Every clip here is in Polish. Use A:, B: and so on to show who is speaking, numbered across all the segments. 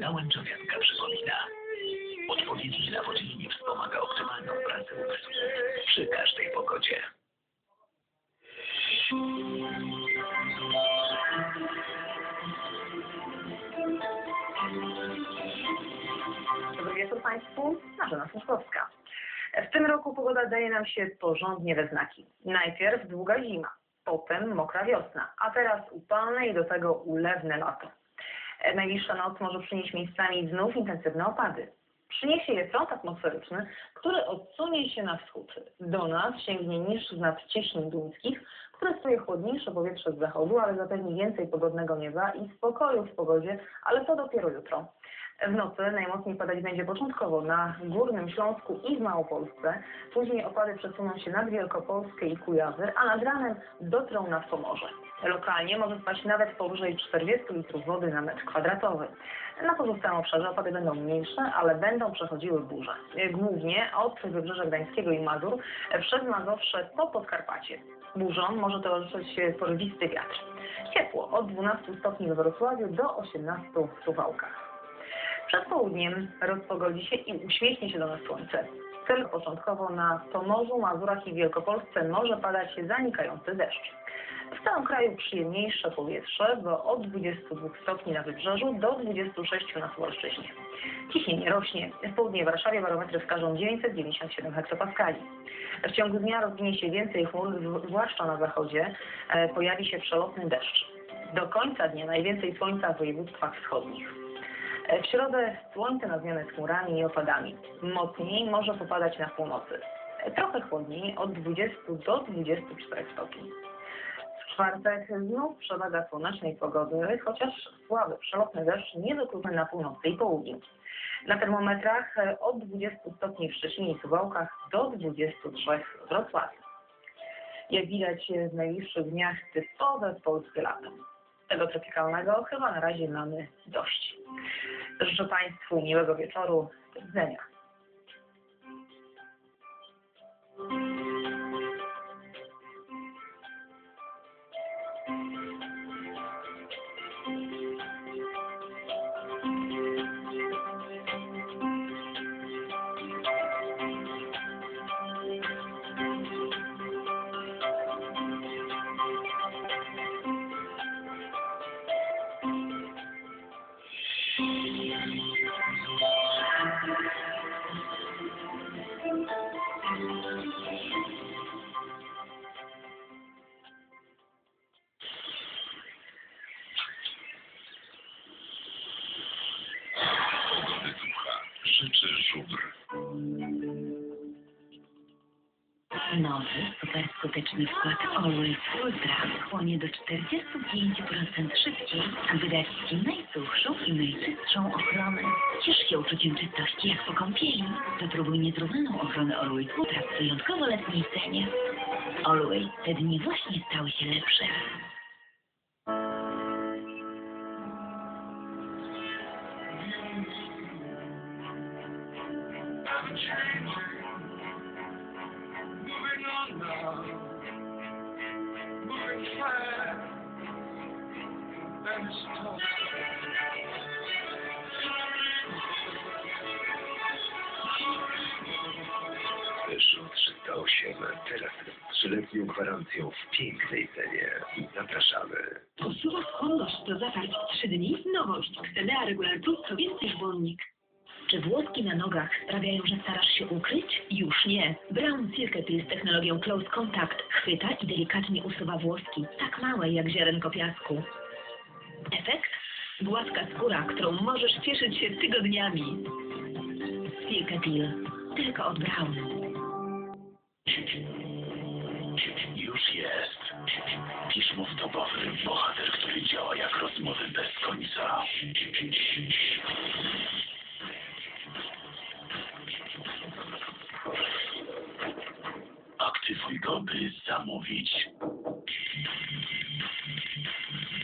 A: na łęczowianka przypomina. Odpowiedzi na nie wspomaga optymalną pracę umysłu przy każdej pogodzie.
B: Dobry wieczór Państwu, Marzena Słuszkowska. W tym roku pogoda daje nam się porządnie we znaki. Najpierw długa zima, potem mokra wiosna, a teraz upalne i do tego ulewne lato. Najbliższa noc może przynieść miejscami znów intensywne opady. Przyniesie je front atmosferyczny, który odsunie się na wschód. Do nas sięgnie niż z nad duńskich, które stuje chłodniejsze powietrze z zachodu, ale zapewni więcej pogodnego nieba i spokoju w pogodzie, ale to dopiero jutro. W nocy najmocniej padać będzie początkowo na Górnym Śląsku i w Małopolsce. Później opady przesuną się nad Wielkopolskę i Kujawy, a nad ranem dotrą nad Pomorze. Lokalnie może spaść nawet powyżej 40 litrów wody na metr kwadratowy. Na pozostałym obszarze opady będą mniejsze, ale będą przechodziły burze. Głównie od Wybrzeża Gdańskiego i Mazur przez Mazowsze po Podkarpacie. Burzom może towarzyszyć porywisty wiatr. Ciepło od 12 stopni we Wrocławiu do 18 w Suwałkach. Przed południem rozpogodzi się i uśmiechnie się do nas słońce. Cel początkowo na Pomorzu, Mazurach i Wielkopolsce może padać zanikający deszcz. W całym kraju przyjemniejsze powietrze, bo od 22 stopni na wybrzeżu do 26 na Suwalszczyźnie. Ciśnienie rośnie. W południe Warszawie barometry wskażą 997 hektopaskali. W ciągu dnia rozwinie się więcej chmur, zw- zwłaszcza na zachodzie. E, Pojawi się przelotny deszcz. Do końca dnia najwięcej słońca w województwach wschodnich. E, W środę słońce na zmianę z chmurami i opadami. Mocniej może popadać na północy. E, Trochę chłodniej od 20 do 24 stopni. W czwartek znów przewaga słonecznej pogody, chociaż słaby przelotny deszcz niewykluczony na północy i południu. Na termometrach e, od 20 stopni w Szczecinie i Suwałkach do 23 w Wrocławiu. Jak widać w najbliższych dniach typowe polskie lato. Tego tropikalnego chyba na razie mamy dość. Życzę Państwu miłego wieczoru. Do widzenia.
C: Skuteczny wkład Always Ultra chłonie do 45% szybciej, a wyda Ci najsuchszą i najczystszą ochronę. Ciesz się uczuciem czystości jak po kąpieli. Wypróbuj niezrównaną ochronę Always Ultra w wyjątkowo letniej cenie. Always, te dni właśnie stały się lepsze.
A: Peugeot 308 teraz z trzyletnią gwarancją w pięknej cenie. Zapraszamy.
D: Posuwa skłonność do zaparć w 3 dni? Nowość. Xenea Regular Plus to więcej szwonnik.
C: Czy włoski na nogach sprawiają, że starasz się ukryć? Już nie. Brown Silkepil z technologią Close Contact chwyta i delikatnie usuwa włoski, tak małe jak ziarenko piasku. Efekt? Gładka skóra, którą możesz cieszyć się tygodniami. Silkepil. Tylko od Brown.
A: Już jest. Piszmów dobowy, bohater, który działa jak rozmowy bez końca. Aktywuj go, by zamówić.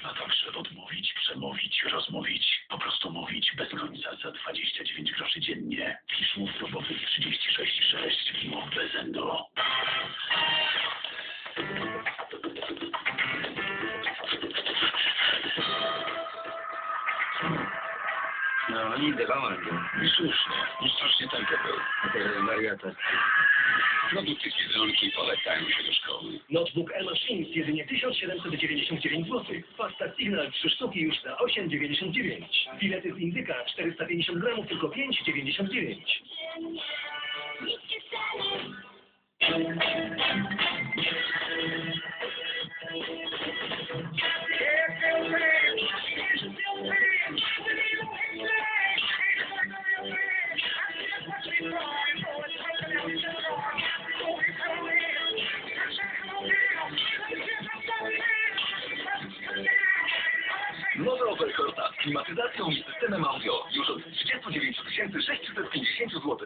A: A także odmówić, przemówić, rozmówić. Po prostu mówić bez końca za 29 groszy dziennie. Piszmów dobowy 36,6. Mów bez endo. Nie dawałem go. I słusznie. I strasznie tanko był. Teraz wariata. Do tych jedzonki poletają się do szkoły.
E: Notebook e-Machines jedynie 1799 zł. Pasta Signal 3 sztuki już za 8,99. Filety z indyka 450 gramów tylko 5,99.
F: Klimatyzacją i systemem audio już od 39 650 zł.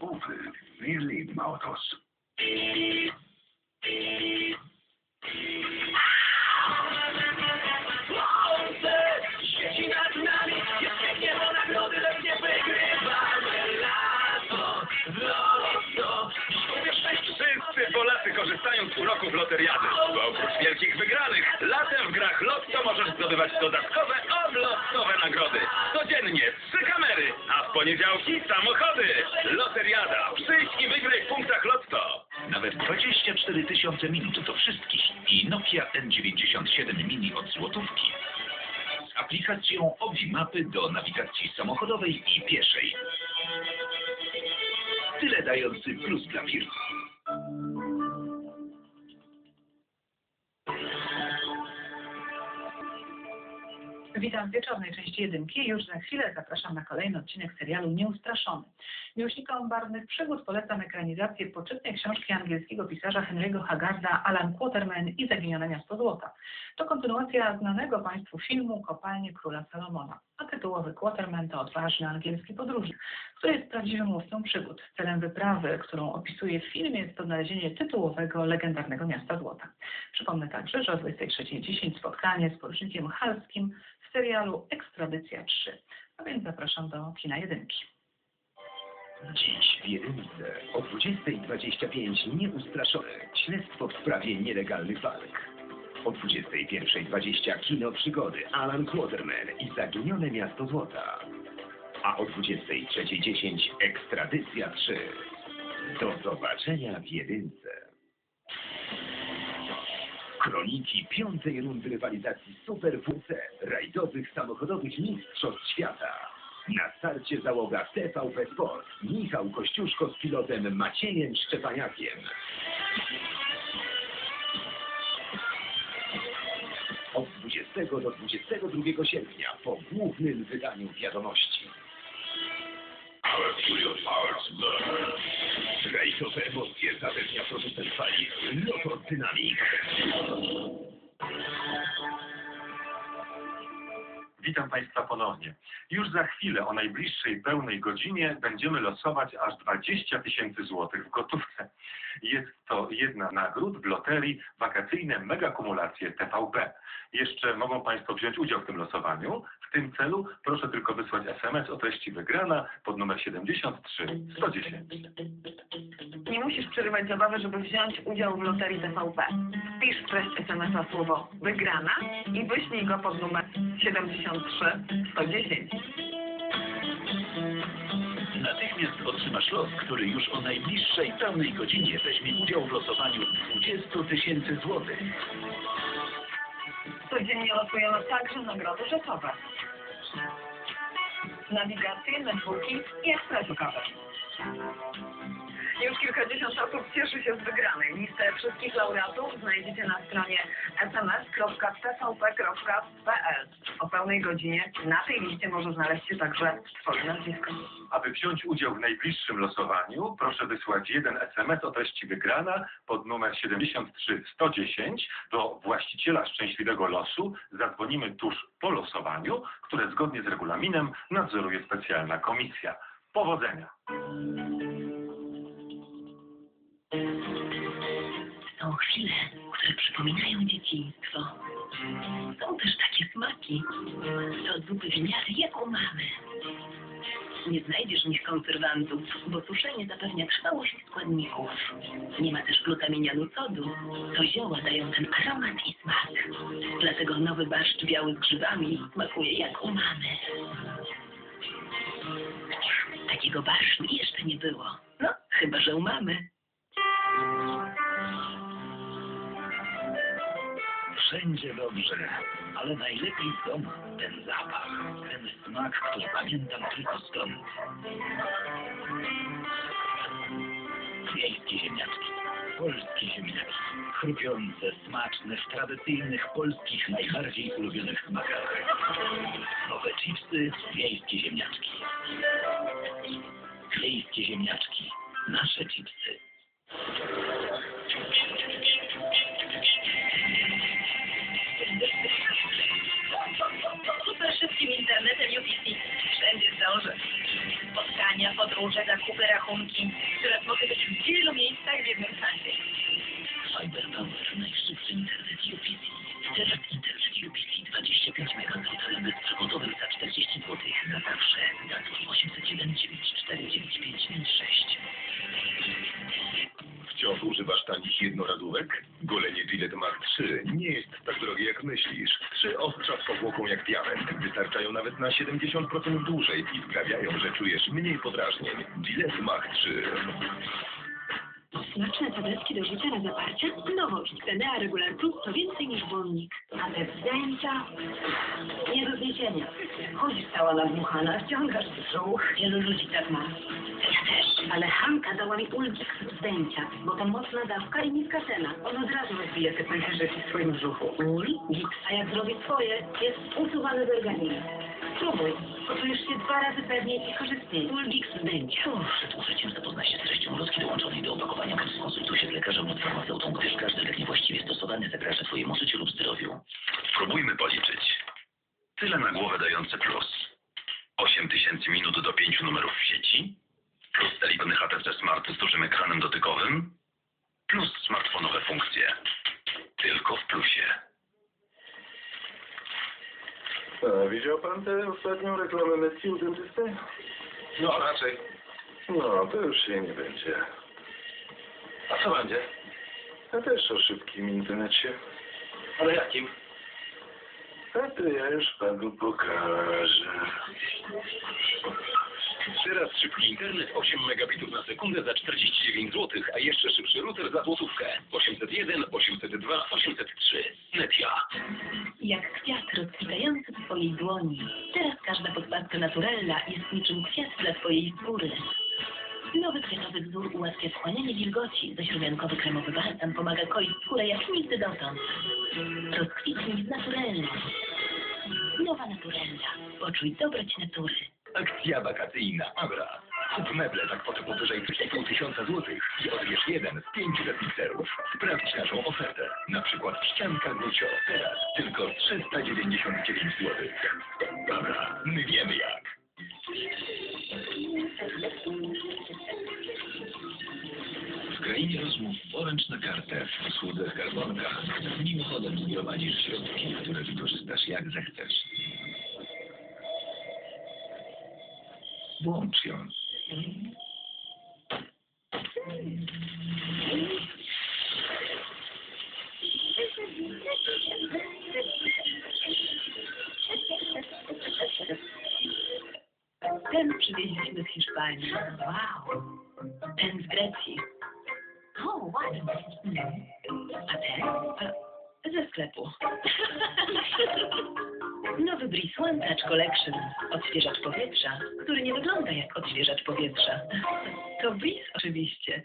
A: Opel. Wir lieben Autos.
F: Wszyscy Polacy korzystają z uroków loteriady. Bo oprócz wielkich wygranych, latem w grach Lotto możesz zdobywać dodatkowe. Codziennie trzy kamery, a w poniedziałki samochody. Loteriada. Przyjdź i wygraj w punktach Lotto.
G: Nawet 24 tysiące minut do wszystkich i Nokia N97 Mini od złotówki. Z aplikacją OBI Mapy do nawigacji samochodowej i pieszej. Tyle dający plus dla firmy.
H: Witam w wieczornej części jedynki. Już za chwilę zapraszam na kolejny odcinek serialu Nieustraszony. Miłośnikom barwnych przygód polecam ekranizację poczytnej książki angielskiego pisarza Henry'ego Haggarda Alan Quaterman i Zaginione Miasto Złota. To kontynuacja znanego Państwu filmu Kopalnie Króla Salomona. A tytułowy Quaterman to odważny angielski podróżnik, który jest prawdziwym łowcą przygód. Celem wyprawy, którą opisuje w filmie jest odnalezienie tytułowego, legendarnego Miasta Złota. Przypomnę także, że o 23.10 spotkanie z porucznikiem Halskim w serialu Ekstradycja 3. A więc zapraszam do kina jedynki.
I: Dziś w Jedynce o 20.25 nieustraszone śledztwo w sprawie nielegalnych walk. O 21.20 kino przygody Alan Quaterman i Zaginione Miasto Złota. A o 23.10 Ekstradycja 3. Do zobaczenia w Jedynce. Kroniki piątej rundy rywalizacji Super WC rajdowych samochodowych mistrzostw świata. Na starcie załoga TVP Sport Michał Kościuszko z pilotem Maciejem Szczepaniakiem. Od 20 do 22 sierpnia po głównym wydaniu wiadomości. Rejsowe emocje zapewnia producent paliw Lotos Dynamic.
J: Witam Państwa ponownie. Już za chwilę o najbliższej pełnej godzinie będziemy losować aż 20 tysięcy złotych w gotówce. Jest to jedna nagród w loterii wakacyjne megakumulacje TVP. Jeszcze mogą Państwo wziąć udział w tym losowaniu. W tym celu proszę tylko wysłać SMS o treści wygrana pod numer 73 110.
B: Nie musisz przerywać zabawy, żeby wziąć udział w loterii TVP. Wpisz w treść SMS-a słowo wygrana i wyślij go pod numer 73 110.
G: Natychmiast otrzymasz los, który już o najbliższej pełnej godzinie weźmie udział w losowaniu 20 tysięcy złotych.
B: Codziennie losujemy także nagrody rzeczowe. Nawigacje, netbooki i ekspresu kawę. Już kilkadziesiąt osób cieszy się z wygranej. Listę wszystkich laureatów znajdziecie na stronie sms.tvp.pl. O pełnej godzinie na tej liście może znaleźć się także Twoje nazwisko.
J: Aby wziąć udział w najbliższym losowaniu, proszę wysłać jeden SMS o treści wygrana pod numer 73 110 do właściciela szczęśliwego losu. Zadzwonimy tuż po losowaniu, które zgodnie z regulaminem nadzoruje specjalna komisja. Powodzenia!
C: Są chwile, które przypominają dzieciństwo. Są też takie smaki. To zupy winiary jak u mamy. Nie znajdziesz w nich konserwantów, bo suszenie zapewnia trwałość składników. Nie ma też glutaminianu sodu. To zioła dają ten aromat i smak. Dlatego nowy barszcz biały z grzybami smakuje jak u mamy.
D: Takiego barszczu jeszcze nie było. No, chyba, że u mamy.
G: Wszędzie dobrze, ale najlepiej w domu ten zapach, ten smak, który pamiętam tylko stąd. Wiejskie ziemniaczki, polskie ziemniaki, chrupiące, smaczne, w tradycyjnych polskich, najbardziej ulubionych smakach. Nowe chipsy, wiejskie ziemniaczki. Wiejskie ziemniaczki, nasze chipsy.
D: Internetem UPC. Wszędzie zdążę. Spotkania, podróże, zakupy, rachunki, które mogę być w wielu miejscach w jednym czasie.
G: Cyberpower, najszybszy internet UPC. Teraz internet UPC 25 MB bezprzewodowy za 40 zł. Na zawsze. Zadzwoń 801 94 9556.
K: Wciąż używasz tanich jednorazówek? Golenie Gillette Mark 3 nie jest tak drogie jak myślisz. Trzy ostrza z powłoką jak diament. Wystarczają nawet na 70% dłużej i sprawiają, że czujesz mniej podrażnień. Gillette Mark 3.
D: Smaczne tabletki do rzucia na zaparcie? Nowość. Cena Regular Plus to więcej niż błonnik.
C: A te zdjęcia zniesienia. Chodzisz cała nadmuchana, wciągasz brzuch. Wielu ludzi tak ma. Ja też. Ale Hanka dała mi ulgi z zdjęcia, bo to mocna dawka i niska cena. On od razu rozbije te pęcherzyki w swoim brzuchu. Ulgi? A jak zrobi swoje, jest usuwany z organizmu. Spróbuj. Poczujesz się dwa razy pewniej i korzystniej. Ulgix zdjęcia.
G: Przed użyciem zapoznaj się z treścią ulotki dołączonej do opakowania, bądź skonsultuj się z lekarzem lub farmaceutą, gdyż każdy lek niewłaściwie stosowany zagraża Twojemu życiu lub zdrowiu.
F: Tyle na głowę dające plus. 8 tysięcy minut do 5 numerów w sieci, plus telefony HTC Smart z dużym ekranem dotykowym, plus smartfonowe funkcje. Tylko w plusie.
K: A widział pan tę ostatnią reklamę Messi u dentysty?
F: No raczej.
K: No, to już się nie będzie.
F: A co będzie?
K: A też o szybkim internecie.
F: Ale jakim?
K: To ja już panu pokażę.
F: Teraz szybki internet 8 megabitów na sekundę za 49 zł, a jeszcze szybszy router za złotówkę. 801, 802, 803. Netia.
C: Jak kwiat rozkwitający w Twojej dłoni. Teraz każda podpadka naturalna jest niczym kwiat dla Twojej skóry. Nowy kwiatowy wzór ułatwia wchłanianie wilgoci, zaśrubiankowy kremowy balsam pomaga koić skórę jak nigdy dotąd. Rozkwitnij z naturalną. Nowa naturalna. Poczuj dobroć natury.
G: Akcja wakacyjna Abra. Kup meble za kwotę powyżej 3,5 tysiąca złotych i odbierz jeden z pięciu mikserów. Sprawdź naszą ofertę. Na przykład ścianka Gucio. Teraz tylko 399 złotych. Dobra, my wiemy jak. Krainie rozmów poręcz na kartę w usłudze skarbonka. Mimochodem zgromadzisz środki, które wykorzystasz jak zechcesz. Włącz ją.
C: Ten przywieźliśmy z Hiszpanii. Wow. Ten z Grecji. O, ładny. A ten? A, ze sklepu. Nowy Breeze One Touch Collection. Odświeżacz powietrza, który nie wygląda jak odświeżacz powietrza. To Breeze oczywiście.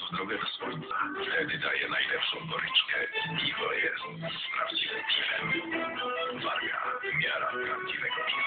F: Do słońca. Wtedy daje najlepszą goryczkę. Piwo jest z prawdziwym piwem. Warga, miara prawdziwego piwa.